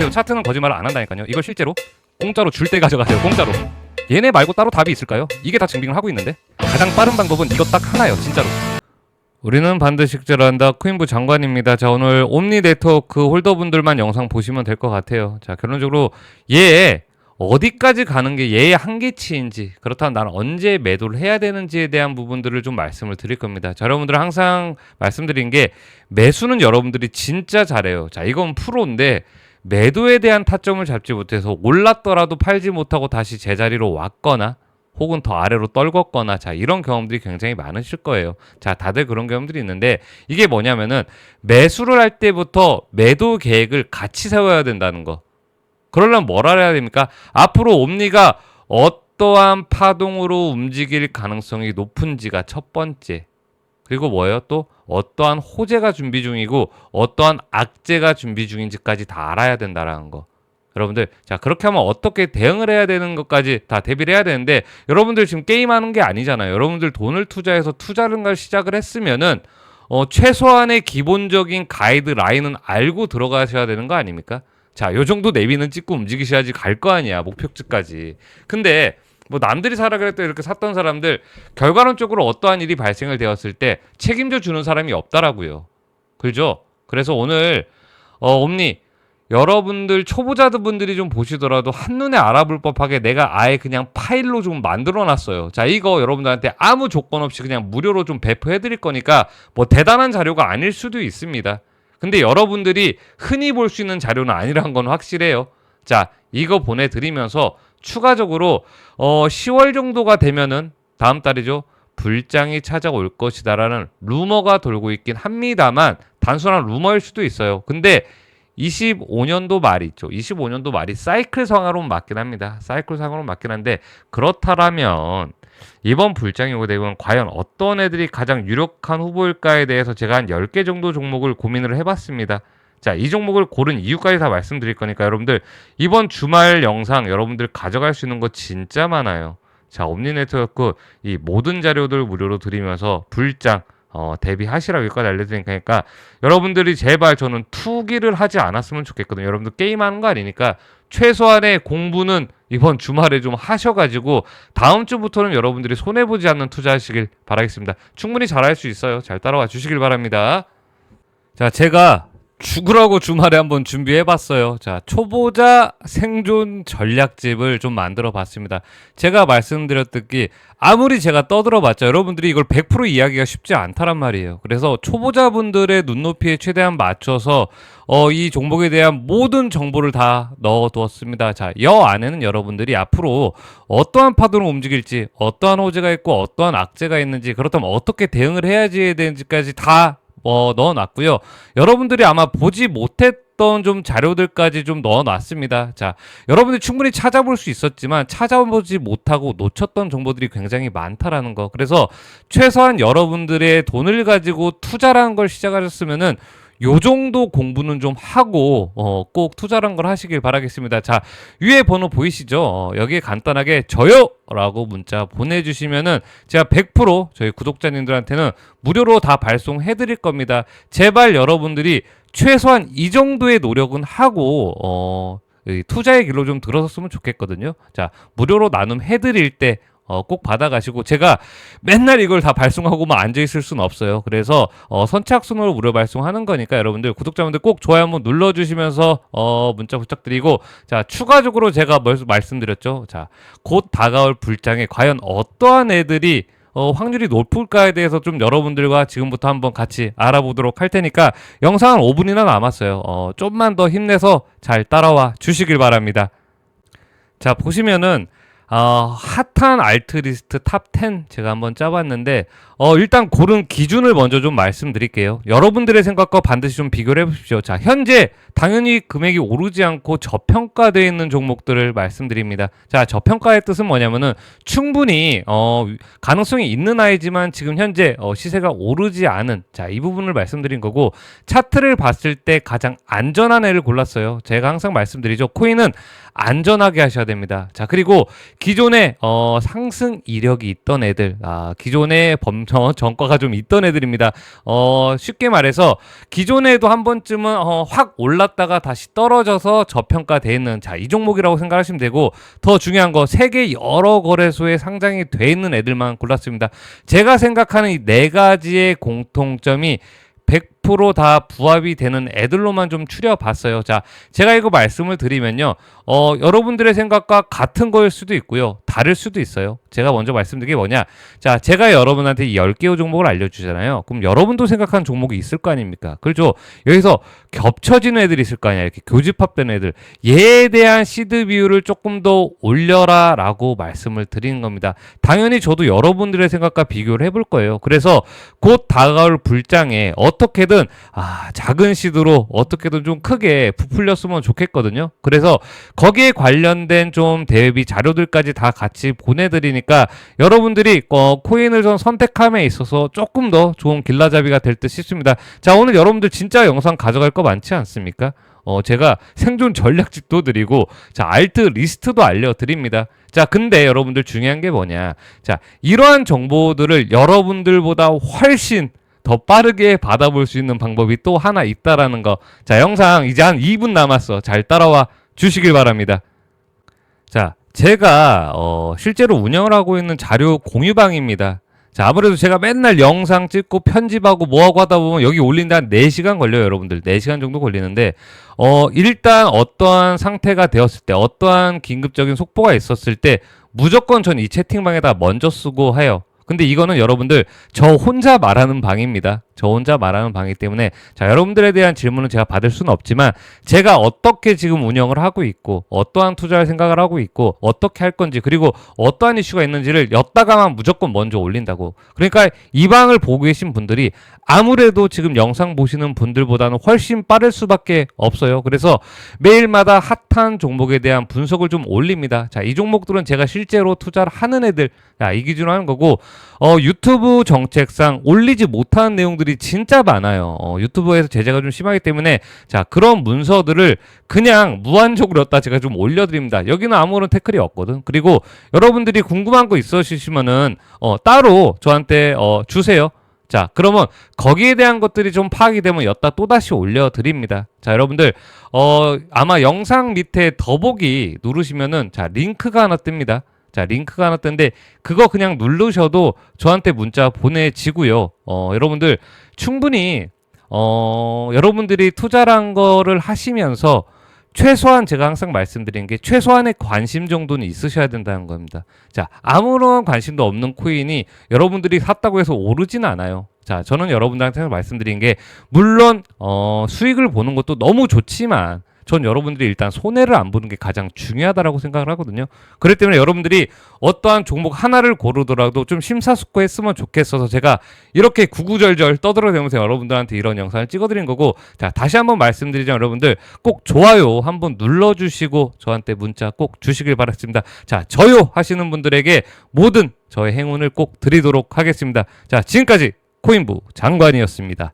보세요. 차트는 거짓말을 안 한다니까요. 이걸 실제로 공짜로 줄 때 가져가세요. 공짜로. 얘네 말고 따로 답이 있을까요? 이게 다 증빙을 하고 있는데 가장 빠른 방법은 이것 딱 하나예요. 진짜로. 우리는 반드시 식절한다. 쿠인부 장관입니다. 자 오늘 옴니 네트워크 홀더분들만 영상 보시면 될 것 같아요. 자 결론적으로 얘 어디까지 가는 게 얘의 한계치인지 그렇다면 나는 언제 매도를 해야 되는지에 대한 부분들을 좀 말씀을 드릴 겁니다. 자 여러분들 항상 말씀드린 게 매수는 여러분들이 진짜 잘해요. 자 이건 프로인데 매도에 대한 타점을 잡지 못해서 올랐더라도 팔지 못하고 다시 제자리로 왔거나 혹은 더 아래로 떨궜거나 자 이런 경험들이 굉장히 많으실 거예요. 자 다들 그런 경험들이 있는데 이게 뭐냐면은 매수를 할 때부터 매도 계획을 같이 세워야 된다는 거. 그러려면 뭘 알아야 됩니까? 앞으로 옴니가 어떠한 파동으로 움직일 가능성이 높은지가 첫 번째. 그리고 뭐예요? 또 어떠한 호재가 준비 중이고 어떠한 악재가 준비 중인지까지 다 알아야 된다라는 거. 여러분들 자 그렇게 하면 어떻게 대응을 해야 되는 것까지 다 대비를 해야 되는데 여러분들 지금 게임하는 게 아니잖아요. 여러분들 돈을 투자해서 투자를 걸 시작을 했으면은 어, 최소한의 기본적인 가이드 라인은 알고 들어가셔야 되는 거 아닙니까? 자, 요 정도 내비는 찍고 움직이셔야지 갈 거 아니야 목표지까지. 근데 뭐 남들이 사라 그랬다 이렇게 샀던 사람들 결과론적으로 어떠한 일이 발생을 되었을 때 책임져 주는 사람이 없다라고요. 그죠? 그래서 오늘 어 옴니 여러분들 초보자분들이 좀 보시더라도 한눈에 알아볼 법하게 내가 아예 그냥 파일로 좀 만들어 놨어요. 자, 이거 여러분들한테 아무 조건 없이 그냥 무료로 좀 배포해 드릴 거니까 뭐 대단한 자료가 아닐 수도 있습니다. 근데 여러분들이 흔히 볼 수 있는 자료는 아니란 건 확실해요. 자, 이거 보내 드리면서 추가적으로 어 10월 정도가 되면은 다음 달이죠. 불장이 찾아올 것이다라는 루머가 돌고 있긴 합니다만 단순한 루머일 수도 있어요. 근데 25년도 말이 있죠. 25년도 말이 사이클 상으로 맞긴 합니다. 사이클 상으로 맞긴 한데 그렇다라면 이번 불장이 오게 되면 과연 어떤 애들이 가장 유력한 후보일까에 대해서 제가 한 10개 정도 종목을 고민을 해봤습니다. 자, 이 종목을 고른 이유까지 다 말씀드릴 거니까 여러분들 이번 주말 영상 여러분들 가져갈 수 있는 거 진짜 많아요. 자, 옴니 네트워크 이 모든 자료들 무료로 드리면서 불장 어, 대비하시라고 여기까지 알려드릴 테니까 여러분들이 제발 저는 투기를 하지 않았으면 좋겠거든요. 여러분들 게임하는 거 아니니까 최소한의 공부는 이번 주말에 좀 하셔가지고 다음 주부터는 여러분들이 손해보지 않는 투자하시길 바라겠습니다. 충분히 잘할 수 있어요. 잘 따라와 주시길 바랍니다. 자, 제가 죽으라고 주말에 한번 준비해봤어요. 자, 초보자 생존 전략집을 좀 만들어 봤습니다. 제가 말씀드렸듯이 아무리 제가 떠들어봤자 여러분들이 이걸 100% 이야기가 쉽지 않다란 말이에요. 그래서 초보자분들의 눈높이에 최대한 맞춰서 어, 이 종목에 대한 모든 정보를 다 넣어두었습니다. 자, 여 안에는 여러분들이 앞으로 어떠한 파도로 움직일지, 어떠한 호재가 있고, 어떠한 악재가 있는지, 그렇다면 어떻게 대응을 해야지 되는지까지 다 어, 넣어놨고요. 여러분들이 아마 보지 못했던 좀 자료들까지 좀 넣어놨습니다. 자, 여러분들이 충분히 찾아볼 수 있었지만 찾아보지 못하고 놓쳤던 정보들이 굉장히 많다라는 거. 그래서 최소한 여러분들의 돈을 가지고 투자라는 걸 시작하셨으면은 요 정도 공부는 좀 하고 어, 꼭 투자란 걸 하시길 바라겠습니다. 자 위에 번호 보이시죠? 어, 여기에 간단하게 저요 라고 문자 보내주시면은 제가 100% 저희 구독자님들한테는 무료로 다 발송해 드릴 겁니다. 제발 여러분들이 최소한 이 정도의 노력은 하고 어, 이 투자의 길로 좀 들어섰으면 좋겠거든요. 자 무료로 나눔 해드릴 때 어, 꼭 받아가시고 제가 맨날 이걸 다 발송하고만 앉아 있을 수는 없어요. 그래서 어, 선착순으로 무료 발송하는 거니까 여러분들 구독자분들 꼭 좋아요 한번 눌러주시면서 어, 문자 부탁드리고 자 추가적으로 제가 뭘 말씀드렸죠. 자곧 다가올 불장에 과연 어떠한 애들이 어, 확률이 높을까에 대해서 좀 여러분들과 지금부터 한번 같이 알아보도록 할 테니까 영상은 5분이나 남았어요. 어, 좀만 더 힘내서 잘 따라와 주시길 바랍니다. 자 보시면은 어, 핫한 알트리스트 탑 10 제가 한번 짜봤는데 어, 일단 고른 기준을 먼저 좀 말씀드릴게요. 여러분들의 생각과 반드시 좀 비교를 해보십시오. 자, 현재 당연히 금액이 오르지 않고 저평가되어 있는 종목들을 말씀드립니다. 자, 저평가의 뜻은 뭐냐면은 충분히 어, 가능성이 있는 아이지만 지금 현재 어, 시세가 오르지 않은 자, 이 부분을 말씀드린 거고 차트를 봤을 때 가장 안전한 애를 골랐어요. 제가 항상 말씀드리죠. 코인은 안전하게 하셔야 됩니다. 자, 그리고 기존에 어, 상승 이력이 있던 애들, 아, 기존의 범저 전과가 좀 있던 애들입니다. 어, 쉽게 말해서 기존에도 한 번쯤은 어, 확 올랐다가 다시 떨어져서 저평가돼 있는 자, 이 종목이라고 생각하시면 되고 더 중요한 거 세계 여러 거래소에 상장이 돼 있는 애들만 골랐습니다. 제가 생각하는 이 네 가지의 공통점이 100%다 부합이 되는 애들로만 좀 추려봤어요. 자, 제가 이거 말씀을 드리면요. 어, 여러분들의 생각과 같은 거일 수도 있고요. 다를 수도 있어요. 제가 먼저 말씀드린 게 뭐냐. 자, 제가 여러분한테 이 10개의 종목을 알려주잖아요. 그럼 여러분도 생각하는 종목이 있을 거 아닙니까? 그렇죠? 여기서 겹쳐지는 애들이 있을 거 아니야. 이렇게 교집합된 애들. 얘에 대한 시드 비율을 조금 더 올려라 라고 말씀을 드리는 겁니다. 당연히 저도 여러분들의 생각과 비교를 해볼 거예요. 그래서 곧 다가올 불장에 어떻게 든 아 작은 시드로 어떻게든 좀 크게 부풀렸으면 좋겠거든요. 그래서 거기에 관련된 좀 대비 자료들까지 다 같이 보내드리니까 여러분들이 어, 코인을 좀 선택함에 있어서 조금 더 좋은 길라잡이가 될 듯 싶습니다. 자 오늘 여러분들 진짜 영상 가져갈 거 많지 않습니까? 어, 제가 생존 전략집도 드리고, 자, 알트 리스트도 알려드립니다. 자, 근데 여러분들 중요한 게 뭐냐. 자, 이러한 정보들을 여러분들보다 훨씬 더 빠르게 받아볼 수 있는 방법이 또 하나 있다라는 거. 자, 영상 이제 한 2분 남았어. 잘 따라와 주시길 바랍니다. 자, 제가, 어, 실제로 운영을 하고 있는 자료 공유방입니다. 자, 아무래도 제가 맨날 영상 찍고 편집하고 뭐하고 하다 보면 여기 올린데 한 4시간 걸려요, 여러분들. 4시간 정도 걸리는데, 어, 일단 어떠한 상태가 되었을 때, 어떠한 긴급적인 속보가 있었을 때, 무조건 전 이 채팅방에다 먼저 쓰고 해요. 근데 이거는 여러분들 저 혼자 말하는 방입니다. 저 혼자 말하는 방이기 때문에 자 여러분들에 대한 질문은 제가 받을 수는 없지만 제가 어떻게 지금 운영을 하고 있고 어떠한 투자를 생각을 하고 있고 어떻게 할 건지 그리고 어떠한 이슈가 있는지를 엿다가만 무조건 먼저 올린다고. 그러니까 이 방을 보고 계신 분들이 아무래도 지금 영상 보시는 분들보다는 훨씬 빠를 수밖에 없어요. 그래서 매일마다 핫한 종목에 대한 분석을 좀 올립니다. 자 이 종목들은 제가 실제로 투자를 하는 애들 자, 이 기준으로 하는 거고 어, 유튜브 정책상 올리지 못하는 내용들이 진짜 많아요. 어, 유튜브에서 제재가 좀 심하기 때문에 자 그런 문서들을 그냥 무한적으로 였다 제가 좀 올려드립니다. 여기는 아무런 태클이 없거든. 그리고 여러분들이 궁금한 거 있으시면은 어, 따로 저한테 어, 주세요. 자, 그러면 거기에 대한 것들이 좀 파악이 되면 였다 또다시 올려드립니다. 자, 여러분들, 어, 아마 영상 밑에 더보기 누르시면은, 자, 링크가 하나 뜹니다. 자, 링크가 하나 뜨는데, 그거 그냥 누르셔도 저한테 문자 보내지고요. 어, 여러분들, 충분히, 어, 여러분들이 투자란 거를 하시면서, 최소한 제가 항상 말씀드리는 게 최소한의 관심 정도는 있으셔야 된다는 겁니다. 자, 아무런 관심도 없는 코인이 여러분들이 샀다고 해서 오르진 않아요. 자, 저는 여러분들한테 말씀드린 게 물론 어, 수익을 보는 것도 너무 좋지만 전 여러분들이 일단 손해를 안 보는 게 가장 중요하다라고 생각을 하거든요. 그렇기 때문에 여러분들이 어떠한 종목 하나를 고르더라도 좀 심사숙고했으면 좋겠어서 제가 이렇게 구구절절 떠들어대면서 여러분들한테 이런 영상을 찍어드린 거고 자 다시 한번 말씀드리자면 여러분들 꼭 좋아요 한번 눌러주시고 저한테 문자 꼭 주시길 바랍니다. 자 저요 하시는 분들에게 모든 저의 행운을 꼭 드리도록 하겠습니다. 자 지금까지 코인부 장관이었습니다.